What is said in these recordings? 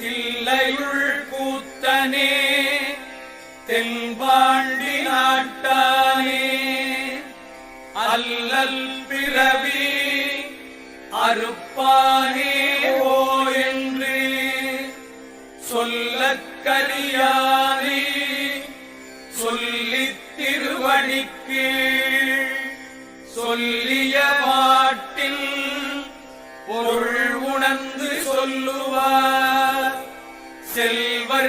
தில்லையுள் கூத்தனே தென்பாண்டி நாட்டானே. அல்லல் பிறவி அறுப்பானே ஓ என்று சொல்லக்கரியானே சொல்லித் திருவடிக்கு சொல்லிய பாட்டில் பொருள்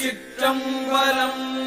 திருச்சிற்றம்பலம்